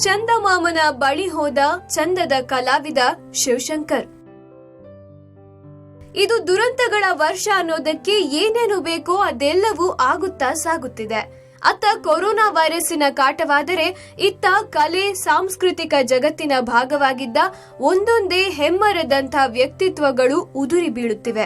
ಚಂದಮಾಮನ ಬಳಿ ಹೋದ ಚಂದದ ಕಲಾವಿದ ಶಿವಶಂಕರ್. ಇದು ದುರಂತಗಳ ವರ್ಷ ಅನ್ನೋದಕ್ಕೆ ಏನೇನು ಬೇಕೋ ಅದೆಲ್ಲವೂ ಆಗುತ್ತಾ ಸಾಗುತ್ತಿದೆ. ಅತ್ತ ಕೊರೋನಾ ವೈರಸ್ಸಿನ ಕಾಟವಾದರೆ ಇತ್ತ ಕಲೆ, ಸಾಂಸ್ಕೃತಿಕ ಜಗತ್ತಿನ ಭಾಗವಾಗಿದ್ದ ಒಂದೊಂದೇ ಹೆಮ್ಮರದಂಥ ವ್ಯಕ್ತಿತ್ವಗಳು ಉದುರಿ ಬೀಳುತ್ತಿವೆ.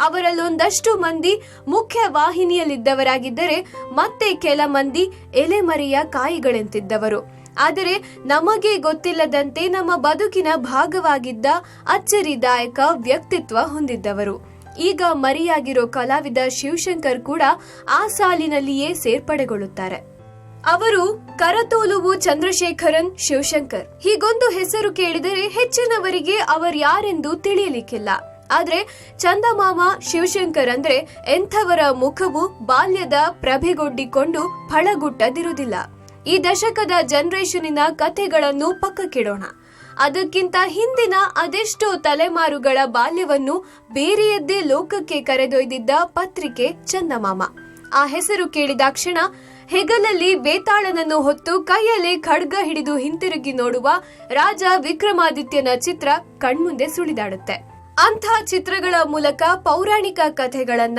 ಅವರಲ್ಲೊಂದಷ್ಟು ಮಂದಿ ಮುಖ್ಯ ವಾಹಿನಿಯಲ್ಲಿದ್ದವರಾಗಿದ್ದರೆ ಮತ್ತೆ ಕೆಲ ಮಂದಿ ಎಲೆಮರೆಯ ಕಾಯಿಗಳಂತಿದ್ದವರು. ಆದರೆ ನಮಗೆ ಗೊತ್ತಿಲ್ಲದಂತೆ ನಮ್ಮ ಬದುಕಿನ ಭಾಗವಾಗಿದ್ದ ಅಚ್ಚರಿದಾಯಕ ವ್ಯಕ್ತಿತ್ವ ಹೊಂದಿದ್ದವರು. ಈಗ ಮರಿಯಾಗಿರೋ ಕಲಾವಿದ ಶಿವಶಂಕರ್ ಕೂಡ ಆ ಸಾಲಿನಲ್ಲಿಯೇ ಸೇರ್ಪಡೆಗೊಳ್ಳುತ್ತಾರೆ. ಅವರು ಕರತೋಲುವು ಚಂದ್ರಶೇಖರನ್ ಶಿವಶಂಕರ್. ಹೀಗೊಂದು ಹೆಸರು ಕೇಳಿದರೆ ಹೆಚ್ಚಿನವರಿಗೆ ಅವರ್ಯಾರೆಂದು ತಿಳಿಯಲಿಕ್ಕಿಲ್ಲ. ಆದ್ರೆ ಚಂದಮಾಮ ಶಿವಶಂಕರ್ ಅಂದ್ರೆ ಎಂಥವರ ಮುಖವು ಬಾಲ್ಯದ ಪ್ರಭೆಗೊಡ್ಡಿಕೊಂಡು ಫಳಗುಟ್ಟದಿರುವುದಿಲ್ಲ. ಈ ದಶಕದ ಜನರೇಷನಿನ ಕಥೆಗಳನ್ನು ಪಕ್ಕಕ್ಕಿಡೋಣ. ಅದಕ್ಕಿಂತ ಹಿಂದಿನ ಅದೆಷ್ಟೋ ತಲೆಮಾರುಗಳ ಬಾಲ್ಯವನ್ನು ಬೇರೆಯದ್ದೇ ಲೋಕಕ್ಕೆ ಕರೆದೊಯ್ದಿದ್ದ ಪತ್ರಿಕೆ ಚಂದಮಾಮ. ಆ ಹೆಸರು ಕೇಳಿದಾಕ್ಷಣ ಹೆಗಲಲ್ಲಿ ಬೇತಾಳನನ್ನು ಹೊತ್ತು ಕೈಯಲ್ಲಿ ಖಡ್ಗ ಹಿಡಿದು ಹಿಂತಿರುಗಿ ನೋಡುವ ರಾಜ ವಿಕ್ರಮಾದಿತ್ಯನ ಚಿತ್ರ ಕಣ್ಮುಂದೆ ಸುಳಿದಾಡುತ್ತೆ. ಅಂಥ ಚಿತ್ರಗಳ ಮೂಲಕ ಪೌರಾಣಿಕ ಕಥೆಗಳನ್ನ,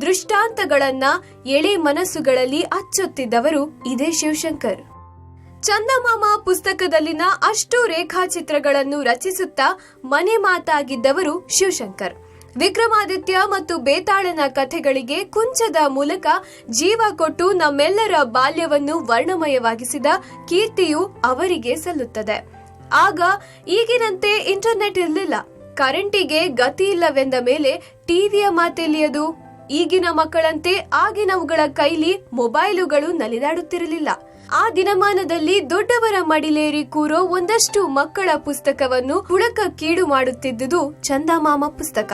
ದೃಷ್ಟಾಂತಗಳನ್ನ ಎಳೆ ಮನಸ್ಸುಗಳಲ್ಲಿ ಅಚ್ಚೊತ್ತಿದ್ದವರು ಇದೇ ಶಿವಶಂಕರ್. ಚಂದಮಾಮ ಪುಸ್ತಕದಲ್ಲಿನ ಅಷ್ಟು ರೇಖಾಚಿತ್ರಗಳನ್ನು ರಚಿಸುತ್ತಾ ಮನೆ ಮಾತಾಗಿದ್ದವರು ಶಿವಶಂಕರ್. ವಿಕ್ರಮಾದಿತ್ಯ ಮತ್ತು ಬೇತಾಳನ ಕಥೆಗಳಿಗೆ ಕುಂಚದ ಮೂಲಕ ಜೀವ ಕೊಟ್ಟು ನಮ್ಮೆಲ್ಲರ ಬಾಲ್ಯವನ್ನು ವರ್ಣಮಯವಾಗಿಸಿದ ಕೀರ್ತಿಯು ಅವರಿಗೆ ಸಲ್ಲುತ್ತದೆ. ಆಗ ಈಗಿನಂತೆ ಇಂಟರ್ನೆಟ್ ಇರಲಿಲ್ಲ. ಕರೆಂಟಿಗೆ ಗತಿ ಇಲ್ಲವೆಂದ ಮೇಲೆ ಟಿವಿಯ ಮಾತೆಲಿಯದು. ಈಗಿನ ಮಕ್ಕಳಂತೆ ಆಗಿನವುಗಳ ಕೈಲಿ ಮೊಬೈಲುಗಳು ನಲಿದಾಡುತ್ತಿರಲಿಲ್ಲ. ಆ ದಿನಮಾನದಲ್ಲಿ ದೊಡ್ಡವರ ಮಡಿಲೇರಿ ಕೂರೋ ಒಂದಷ್ಟು ಮಕ್ಕಳ ಪುಸ್ತಕವನ್ನು ಹುಳಕ ಕೀಡು ಮಾಡುತ್ತಿದ್ದುದು ಚಂದಮಾಮ ಪುಸ್ತಕ.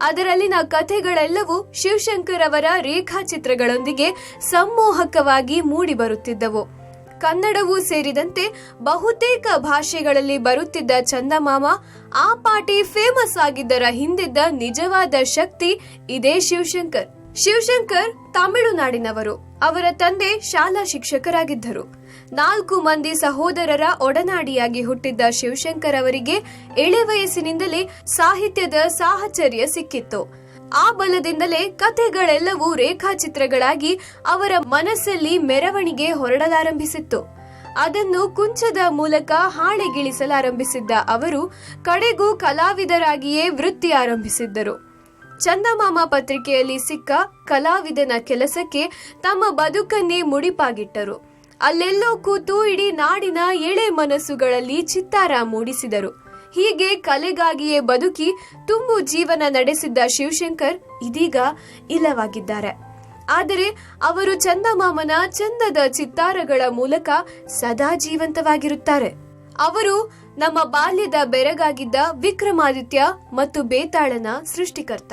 ಅದರಲ್ಲಿನ ಕಥೆಗಳೆಲ್ಲವೂ ಶಿವಶಂಕರ್ ಅವರ ರೇಖಾಚಿತ್ರಗಳೊಂದಿಗೆ ಸಮ್ಮೋಹಕವಾಗಿ ಮೂಡಿ ಬರುತ್ತಿದ್ದವು ಕನ್ನಡವೂ ಸೇರಿದಂತೆ ಬಹುತೇಕ ಭಾಷೆಗಳಲ್ಲಿ ಬರುತ್ತಿದ್ದ ಚಂದಮಾಮ, ಆ ಪಾಟಿ ಫೇಮಸ್ ಆಗಿದ್ದರ ಹಿಂದಿದ್ದ ನಿಜವಾದ ಶಕ್ತಿ ಇದೇ ಶಿವಶಂಕರ್. ಶಿವಶಂಕರ್ ತಮಿಳುನಾಡಿನವರು. ಅವರ ತಂದೆ ಶಾಲಾ ಶಿಕ್ಷಕರಾಗಿದ್ದರು. ನಾಲ್ಕು ಮಂದಿ ಸಹೋದರರ ಒಡನಾಡಿಯಾಗಿ ಹುಟ್ಟಿದ್ದ ಶಿವಶಂಕರ್ ಅವರಿಗೆ ಎಳೆ ವಯಸ್ಸಿನಿಂದಲೇ ಸಾಹಿತ್ಯದ ಸಾಹಚರ್ಯ ಸಿಕ್ಕಿತ್ತು. ಆ ಬಲದಿಂದಲೇ ಕಥೆಗಳೆಲ್ಲವೂ ರೇಖಾಚಿತ್ರಗಳಾಗಿ ಅವರ ಮನಸ್ಸಲ್ಲಿ ಮೆರವಣಿಗೆ ಹೊರಡಲಾರಂಭಿಸಿತ್ತು. ಅದನ್ನು ಕುಂಚದ ಮೂಲಕ ಹಾಳೆಗಿಳಿಸಲಾರಂಭಿಸಿದ್ದ ಅವರು ಕಡೆಗೂ ಕಲಾವಿದರಾಗಿಯೇ ವೃತ್ತಿ ಆರಂಭಿಸಿದ್ದರು. ಚಂದಮಾಮ ಪತ್ರಿಕೆಯಲ್ಲಿ ಸಿಕ್ಕ ಕಲಾವಿದನ ಕೆಲಸಕ್ಕೆ ತಮ್ಮ ಬದುಕನ್ನೇ ಮುಡಿಪಾಗಿಟ್ಟರು. ಅಲ್ಲೆಲ್ಲೋ ಕೂತು ಇಡೀ ನಾಡಿನ ಎಳೆ ಮನಸ್ಸುಗಳಲ್ಲಿ ಚಿತ್ತಾರ ಮೂಡಿಸಿದರು. ಹೀಗೆ ಕಲೆಗಾಗಿಯೇ ಬದುಕಿ ತುಂಬು ಜೀವನ ನಡೆಸಿದ್ದ ಶಿವಶಂಕರ್ ಇದೀಗ ಇಲ್ಲವಾಗಿದ್ದಾರೆ. ಆದರೆ ಅವರು ಚಂದಮಾಮನ ಚಂದದ ಚಿತ್ತಾರಗಳ ಮೂಲಕ ಸದಾ ಜೀವಂತವಾಗಿರುತ್ತಾರೆ. ಅವರು ನಮ್ಮ ಬಾಲ್ಯದ ಬೆರಗಾಗಿದ್ದ ವಿಕ್ರಮಾದಿತ್ಯ ಮತ್ತು ಬೇತಾಳನ ಸೃಷ್ಟಿಕರ್ತ.